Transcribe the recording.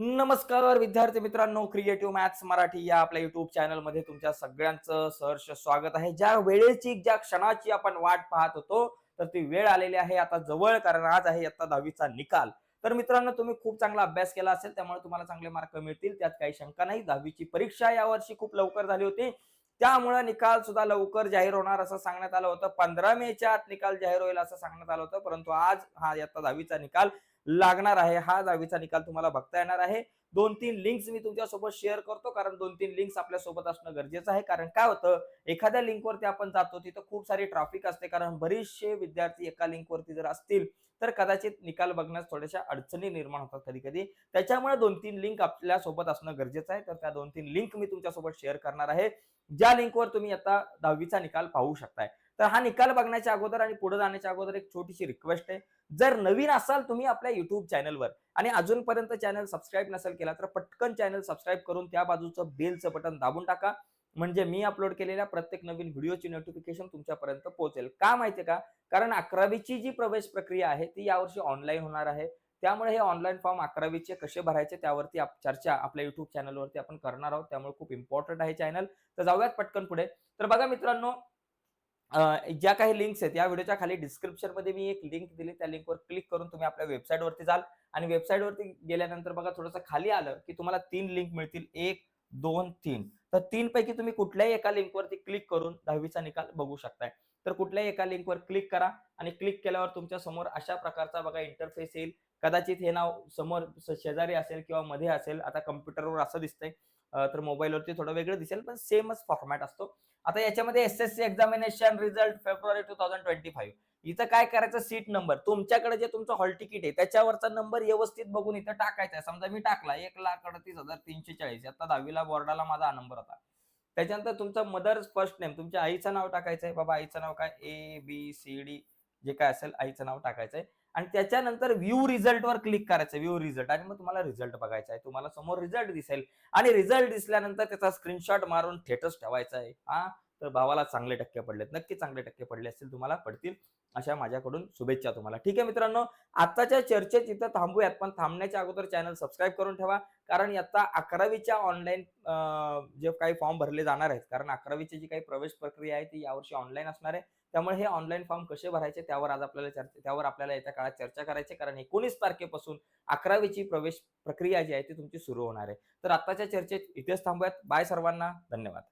नमस्कार विद्यार्थी मित्रांनो क्रिएटिव्ह मॅथ्स मराठी या आपल्या युट्यूब चॅनलमध्ये तुमच्या सगळ्यांचं सहर्ष स्वागत आहे. ज्या वेळेची ज्या क्षणाची आपण वाट पाहत होतो तर ती वेळ आलेली आहे. आता जवळ कारण आज आहे आता दहावीचा निकाल. तर मित्रांनो तुम्ही खूप चांगला अभ्यास केला असेल त्यामुळे तुम्हाला चांगले मार्क मिळतील. त्यात काही शंका नाही. दहावीची परीक्षा यावर्षी खूप लवकर झाली होती. त्यामुळे निकाल सुद्धा लवकर जाहीर होणार असं सांगण्यात आलं होतं. पंधरा मेच्या आत निकाल जाहीर होईल असं सांगण्यात आलं होतं. परंतु आज हा आता दहावीचा निकाल लागणार आहे. हा दहावीचा निकाल तुम्हाला बघता येणार आहे. दोन तीन लिंक्स मी तुमच्यासोबत शेअर करतो कारण दोन तीन लिंक्स आपल्यासोबत असणं गरजेचं आहे. कारण काय होतं एखाद्या लिंकवरती आपण जातो तिथं खूप सारी ट्रॅफिक असते. कारण बरेचसे विद्यार्थी एका लिंकवरती जर असतील तर कदाचित निकाल बघण्यास थोड्याशा अडचणी निर्माण होतात कधी कधी त्याच्यामुळे दोन तीन लिंक आपल्यासोबत असणं गरजेचं आहे. तर त्या दोन तीन लिंक मी तुमच्यासोबत शेअर करणार आहे. ज्या लिंकवर तुम्ही आता दहावीचा निकाल पाहू शकताय. तर हा निकाल बघण्याच्या अगोदर आणि पुढे जाण्याच्या अगोदर एक छोटीशी रिक्वेस्ट आहे. जर नवीन असाल तुम्ही आपल्या युट्यूब चॅनलवर आणि अजूनपर्यंत चॅनल सबस्क्राईब नसेल केला तर पटकन चॅनल सबस्क्राईब करून त्या बाजूचं बेलचं बटन दाबून टाका. म्हणजे मी अपलोड केलेल्या प्रत्येक नवीन व्हिडिओची नोटिफिकेशन तुमच्यापर्यंत पोहोचेल. का माहितीये का? कारण अकरावीची जी प्रवेश प्रक्रिया आहे ती यावर्षी ऑनलाईन होणार आहे. त्यामुळे हे ऑनलाईन फॉर्म अकरावीचे कसे भरायचे त्यावरती आप- चर्चा आपल्या युट्यूब चॅनलवरती आपण करणार आहोत. त्यामुळे खूप इम्पॉर्टंट आहे चॅनल तर जाऊयात पटकन पुढे. तर बघा मित्रांनो ज्या काही लिंक्स आहेत या व्हिडिओच्या खाली डिस्क्रिप्शनमध्ये मी एक लिंक दिली. त्या लिंकवर क्लिक करून तुम्ही आपल्या वेबसाईट वरती जाल. आणि वेबसाईट वरती गेल्यानंतर बघा थोडंसं खाली आलं की तुम्हाला तीन लिंक मिळतील. एक दोन तीन. तर तीन पैकी तुम्ही कुठल्याही एका लिंकवरती क्लिक करून दहावीचा निकाल बघू शकताय. तर कुठल्याही एका लिंकवर क्लिक करा आणि क्लिक केल्यावर तुमच्यासमोर अशा प्रकारचा बघा इंटरफेस येईल. कदाचित हे नाव समोर शेजारी असेल किंवा मध्ये असेल. आता कम्प्युटरवर असं दिसतंय. तर मोबाईलवरती थोडं वेगळं दिसेल पण सेमच फॉर्मॅट असतो. आता याच्यामध्ये S S C examination result February two thousand twenty five इथं काय करायचं? सीट नंबर तुमच्याकडे जे तुमचं हॉल तिकीट आहे त्याच्यावरचा नंबर व्यवस्थित बघून इथं टाकायचा आहे. समजा मी टाकला एक लाख अडतीस हजार तीनशे चाळीस. आता दहावीला बोर्डाला माझा हा नंबर होता. त्याच्यानंतर तुमचा मदर फर्स्ट नेम तुमच्या आईचं नाव टाकायचं आहे. बाबा आईचं नाव काय? A B C D J काय असेल आईचं नाव टाकायचं आहे. आणि त्याच्यानंतर व्ह्यू रिझल्ट वर क्लिक करायचं व्ह्यू रिझल्ट आणि मग तुम्हाला रिझल्ट बघायचा आहे. तुम्हाला समोर रिझल्ट दिसेल. आणि रिझल्ट दिसल्यानंतर त्याचा स्क्रीनशॉट मारून थेटच ठेवायचा आहे. हा? तर भावाला चांगले टक्के पडलेत. नक्की चांगले टक्के पडले असतील तुम्हाला पडतील. अशा माझ्याकडून शुभेच्छा तुम्हाला. ठीक आहे मित्रांनो आताच्या चर्चेत इथं थांबूयात पण थांबण्याच्या अगोदर चॅनल सबस्क्राईब करून ठेवा. कारण आता अकरावीच्या ऑनलाईन जे काही फॉर्म भरले जाणार आहेत कारण अकरावीची जी काही प्रवेश प्रक्रिया आहे ती यावर्षी ऑनलाईन असणार आहे. त्यामुळे हे ऑनलाईन फॉर्म कसे भरायचे त्यावर आज आपल्याला चर्चा त्यावर आपल्याला येत्या काळात चर्चा करायची कारण एकोणीस तारखेपासून अकरावीची प्रवेश प्रक्रिया जी आहे ती तुमची सुरू होणार आहे. तर आताच्या चर्चेत इथेच थांबूयात. बाय सर्वांना. धन्यवाद.